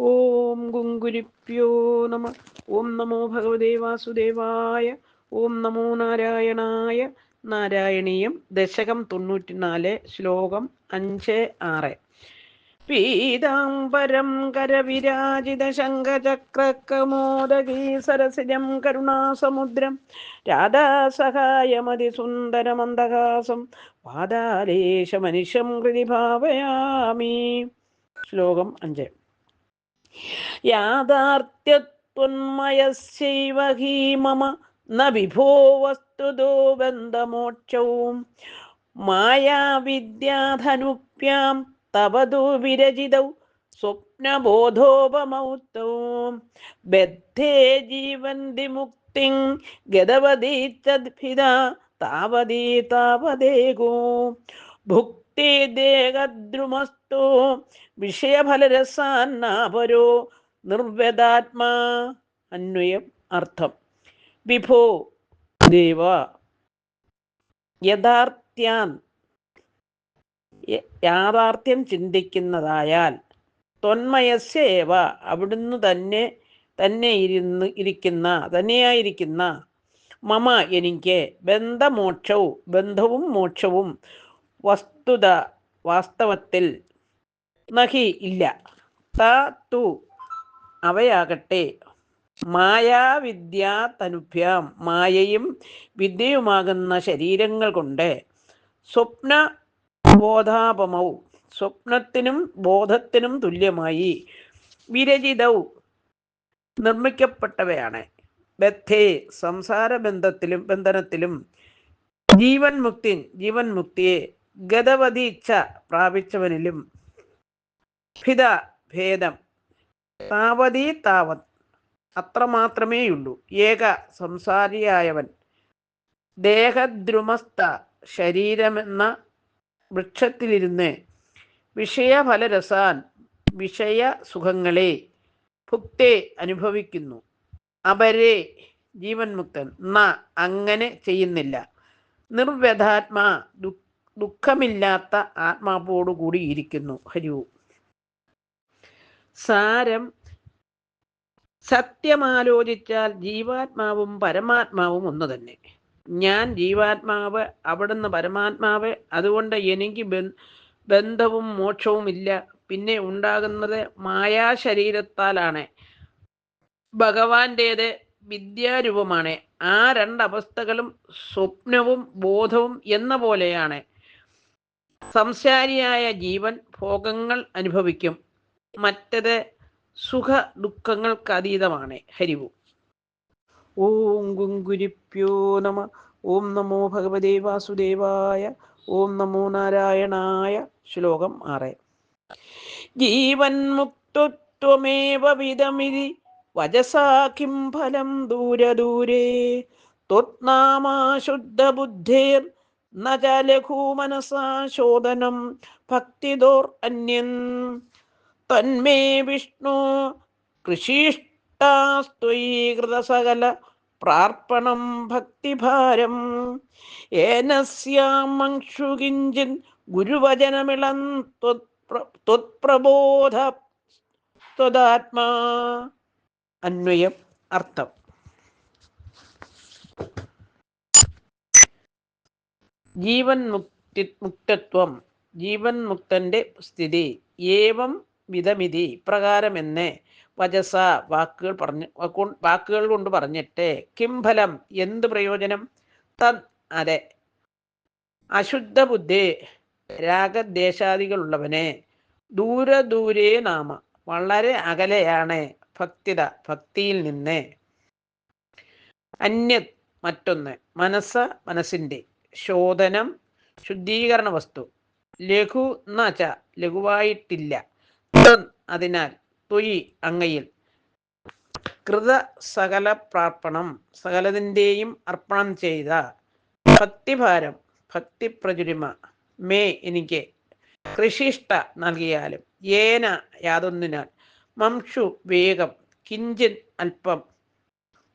ഓം ഗുങ്കുരിപ്യോ നമ. ഓം നമോ ഭഗവതേ വാസുദേവായ. ഓം നമോ നാരായണായ. നാരായണീയം ദശകം തൊണ്ണൂറ്റിനാല് ശ്ലോകം അഞ്ച് ആറ്. പീതാംബരം കരവിരാജിത ശങ്കചക്രകമോദകീ സരസിജം കരുണാസമുദ്രം. രാധാസഹായമതി സുന്ദരമന്ദഹാസം. മനുഷ്യം കൃതി ഭാവയാമി ശ്ലോകം അഞ്ച്. യാഥാർത്ഥ്യത്വന്മയസ്യൈവ ഹി മമ ന വിഭോ വസ്തുതോ ബന്ധമോക്ഷവും. മായാവിദ്യാധനുപ്യാം തവതു വിരചിതൗ സ്വപ്നബോധോപമൗത്തൗ ബദ്ധേ ജീവന്തി മുക്തിം ഗതവതി തദ്ഭിത താവതി താവതേകോ. ഭുക്തി ദേഹദ്രുമസ്തോ വിഷയഫലരസാന്നാപരോ നിർവ്യതാത്മാ അന്വയം അർത്ഥം. വിഭോ ദേവ യഥാർത്യാൻ യ- യാഥാർത്ഥ്യം ചിന്തിക്കുന്നതായാൽ തൊന്മയസ്യ അവിടുന്ന് തന്നെ തന്നെ ഇരുന്ന് ഇരിക്കുന്ന തന്നെയായിരിക്കുന്ന മമ എനിക്ക് ബന്ധമോക്ഷവും ബന്ധവും മോക്ഷവും വസ്തുത വാസ്തവത്തിൽ നഹി ഇല്ല. ത അവയാകട്ടെ. മായാവിദ്യാ തനുഭ്യാം. മായയും വിദ്യയുമാകുന്ന ശരീരങ്ങൾ കൊണ്ട് സ്വപ്ന ബോധാപമൗ. സ്വപ്നത്തിനും ബോധത്തിനും തുല്യമായി വിരചിതൗ നിർമ്മിക്കപ്പെട്ടവയാണ്. ബദ്ധേ സംസാര ബന്ധത്തിലും ബന്ധനത്തിലും ജീവൻ മുക്തി ജീവൻ മുക്തിയെ ഗതവതി ഇച്ഛ പ്രാപിച്ചവനിലും ഭിത ഭേദം. താവതി താവത്. അത്രമാത്രമേയുള്ളൂ. ഏക സംസാരിയായവൻ. ദേഹദ്രുമസ്ഥ ശരീരമെന്ന വൃക്ഷത്തിലിരുന്ന് വിഷയഫലരസാൻ വിഷയ സുഖങ്ങളെ ഭുക്തെ അനുഭവിക്കുന്നു. അവരെ ജീവൻ മുക്തൻ ന അങ്ങനെ ചെയ്യുന്നില്ല. നിർവ്യഥാത്മാ ദു- ദുഃഖമില്ലാത്ത ആത്മാവോടുകൂടി ഇരിക്കുന്നു. ഹരിവു സാരം സത്യമാലോചിച്ചാൽ ജീവാത്മാവും പരമാത്മാവും ഒന്ന് തന്നെ. ഞാൻ ജീവാത്മാവ് അവിടുന്ന് പരമാത്മാവ് അതുകൊണ്ട് എനിക്ക് ബന്ധവും മോക്ഷവും ഇല്ല. പിന്നെ ഉണ്ടാകുന്നത് മായാശരീരത്താലാണ്. ഭഗവാന്റേത് വിദ്യാരൂപമാണ്. ആ രണ്ടവസ്ഥകളും സ്വപ്നവും ബോധവും എന്ന പോലെയാണ്. സംസാരിയായ ജീവൻ ഭോഗങ്ങൾ അനുഭവിക്കും. മറ്റത് സുഖ ദുഃഖങ്ങൾക്ക് അതീതമാണ് ഹരിവു. ഓം ഗുങ്കുരിപ്യോ നമ. ഓം നമോ ഭഗവതേ വാസുദേവായ. ഓം നമോ നാരായണായ. ശ്ലോകം ആറ്. ജീവൻ മുക്തത്വമേവ വിധമിതി. വജസാകിം ഫലം ദൂരദൂരേ. ത്വത്നാമാശുദ്ധബുദ്ധേർ ന ശോധനം ഭക്തിദോർ അന്യൻ. തന്മേ വിഷ്ണു കൃഷിഷ്ടാസ്ത്വീകൃതസകല പ്രാർപ്പണം ഭക്തിഭാരം. ഏനസ്യാമംക്ഷു കിഞ്ചിൻ ഗുരുവചനമിളം ത്വത്പ്ര- ത്വത്പ്രബോധ ത്വദാത്മാ. അന്വയം അർത്ഥം. ജീവൻ മുക്തി മുക്തത്വം ജീവൻ മുക്തന്റെ സ്ഥിതി ഏവം വിധമിതി ഇപ്രകാരമെന്ന് വചസ വാക്കുകൾ പറഞ്ഞ് വാക്കു- വാക്കുകൾ കൊണ്ട് പറഞ്ഞിട്ട് കിം ഫലം എന്ത് പ്രയോജനം? തൻ അതെ. അശുദ്ധ ബുദ്ധി രാഗദ്വേഷാദികളുള്ളവനെ ദൂരെ ദൂരേ നാമ വളരെ അകലെയാണ് ഭക്തിത ഭക്തിയിൽ നിന്ന് അന്യ മറ്റൊന്ന് മനസ്സ മനസ്സിന്റെ ശോധനം ശുദ്ധീകരണ വസ്തു ലഘു നച ലഘുവായിട്ടില്ല. അതിനാൽ തൊയി അങ്ങയിൽ. കൃത സകല പ്രാർപ്പണം സകലതിന്റെയും അർപ്പണം ചെയ്ത. ഭക്തിഭാരം ഭക്തി പ്രചുരിമ മേ എനിക്ക് കൃഷിഷ്ട നൽകിയാലും ഏന യാതൊന്നിനാൽ. മംഷു വേഗം കിഞ്ചിൻ അല്പം.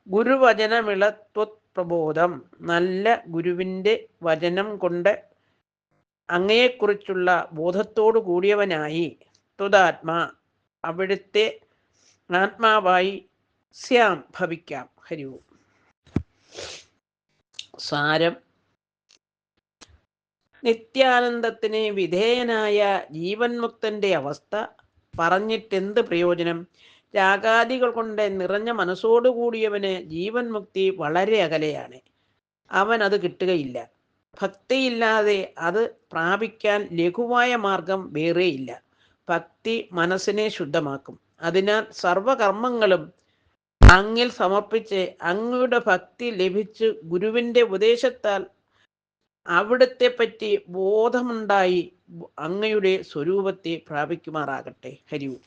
ഗുരുവചനമിളത്വത് പ്രബോധം നല്ല ഗുരുവിന്റെ വചനം കൊണ്ട് അങ്ങയെക്കുറിച്ചുള്ള ബോധത്തോടു കൂടിയവനായി. തുതാത്മാ അവിടുത്തെ ആത്മാവായി സ്യാം ഭവിക്കാം. ഹരിവും സാരം. നിത്യാനന്ദത്തിന് വിധേയനായ ജീവൻ മുക്തന്റെ അവസ്ഥ പറഞ്ഞിട്ടെന്ത് പ്രയോജനം? രാഗാദികൾ കൊണ്ട് നിറഞ്ഞ മനസ്സോടുകൂടിയവന് ജീവൻ മുക്തി വളരെ അകലെയാണ്. അവൻ അത് കിട്ടുകയില്ല. ഭക്തിയില്ലാതെ അത് പ്രാപിക്കാൻ ലഘുവായ മാർഗം വേറെയില്ല. ഭക്തി മനസ്സിനെ ശുദ്ധമാക്കും. അതിനാൽ സർവകർമ്മങ്ങളും അങ്ങിൽ സമർപ്പിച്ച് അങ്ങയുടെ ഭക്തി ലഭിച്ച് ഗുരുവിന്റെ ഉപദേശത്താൽ അവിടത്തെ പറ്റി ബോധമുണ്ടായി അങ്ങയുടെ സ്വരൂപത്തെ പ്രാപിക്കുമാറാകട്ടെ. ഹരിവും